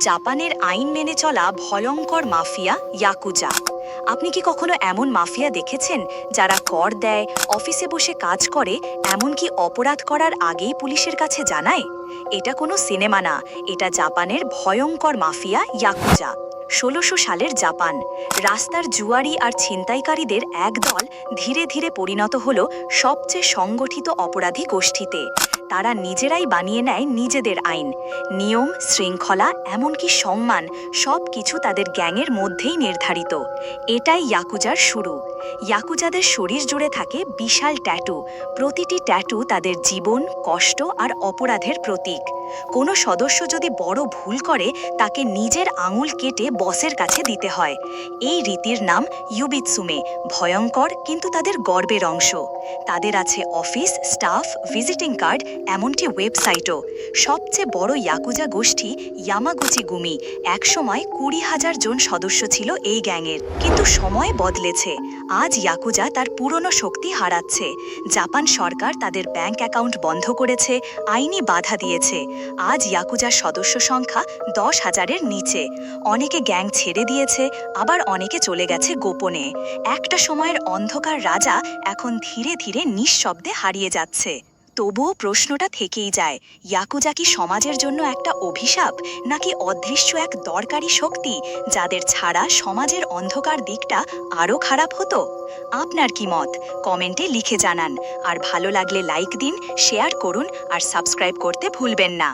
জাপানের আইন মেনে চলা ভয়ঙ্কর মাফিয়া ইয়াকুজা। আপনি কি কখনো এমন মাফিয়া দেখেছেন যারা কর দেয়, অফিসে বসে কাজ করে, এমনকি অপরাধ করার আগেই পুলিশের কাছে জানায়? এটা কোনো সিনেমা না, এটা জাপানের ভয়ঙ্কর মাফিয়া ইয়াকুজা। ষোলোশো সালের জাপান। রাস্তার জুয়ারি আর ছিনতাইকারীদের একদল ধীরে ধীরে পরিণত হল সবচেয়ে সংগঠিত অপরাধী গোষ্ঠীতে। তারা নিজেরাই বানিয়ে নেয় নিজেদের আইন। নিয়ম, শৃঙ্খলা, এমনকি সম্মান সব কিছু তাদের গ্যাংয়ের মধ্যেই নির্ধারিত। এটাই ইয়াকুজার শুরু। ইয়াকুজাদের শরীর জুড়ে থাকে বিশাল ট্যাটু। প্রতিটি ট্যাটু তাদের জীবন, কষ্ট আর অপরাধের প্রতীক। কোনো সদস্য যদি বড় ভুল করে, তাকে নিজের আঙুল কেটে বসের কাছে দিতে হয়। এই রীতির নাম ইউবিৎসুমে, ভয়ঙ্কর কিন্তু তাদের গর্বের অংশ। তাদের আছে অফিস, স্টাফ, ভিজিটিং কার্ড, এমনকি ওয়েবসাইটও। সবচেয়ে বড় ইয়াকুজা গোষ্ঠী ইয়ামাগুচি গুমি, একসময় কুড়ি হাজার জন সদস্য ছিল এই গ্যাংয়ের। কিন্তু সময় বদলেছে। আজ ইয়াকুজা তার পুরনো শক্তি হারাচ্ছে। জাপান সরকার তাদের ব্যাংক অ্যাকাউন্ট বন্ধ করেছে, আইনি বাধা দিয়েছে। আজ ইয়াকুজার সদস্য সংখ্যা দশ হাজারের নিচে। অনেকে গ্যাং ছেড়ে দিয়েছে, আবার অনেকে চলে গেছে গোপনে। একটা সময়ের অন্ধকার রাজা এখন ধীরে ধীরে নিঃশব্দে হারিয়ে যাচ্ছে। তবুও প্রশ্নটা থেকেই যায়, ইয়াকুজা কি সমাজের জন্য একটা অভিশাপ, নাকি অদৃশ্য এক দরকারি শক্তি, যাদের ছাড়া সমাজের অন্ধকার দিকটা আরও খারাপ হতো? আপনার কি মত? কমেন্টে লিখে জানান, আর ভালো লাগলে লাইক দিন, শেয়ার করুন, আর সাবস্ক্রাইব করতে ভুলবেন না।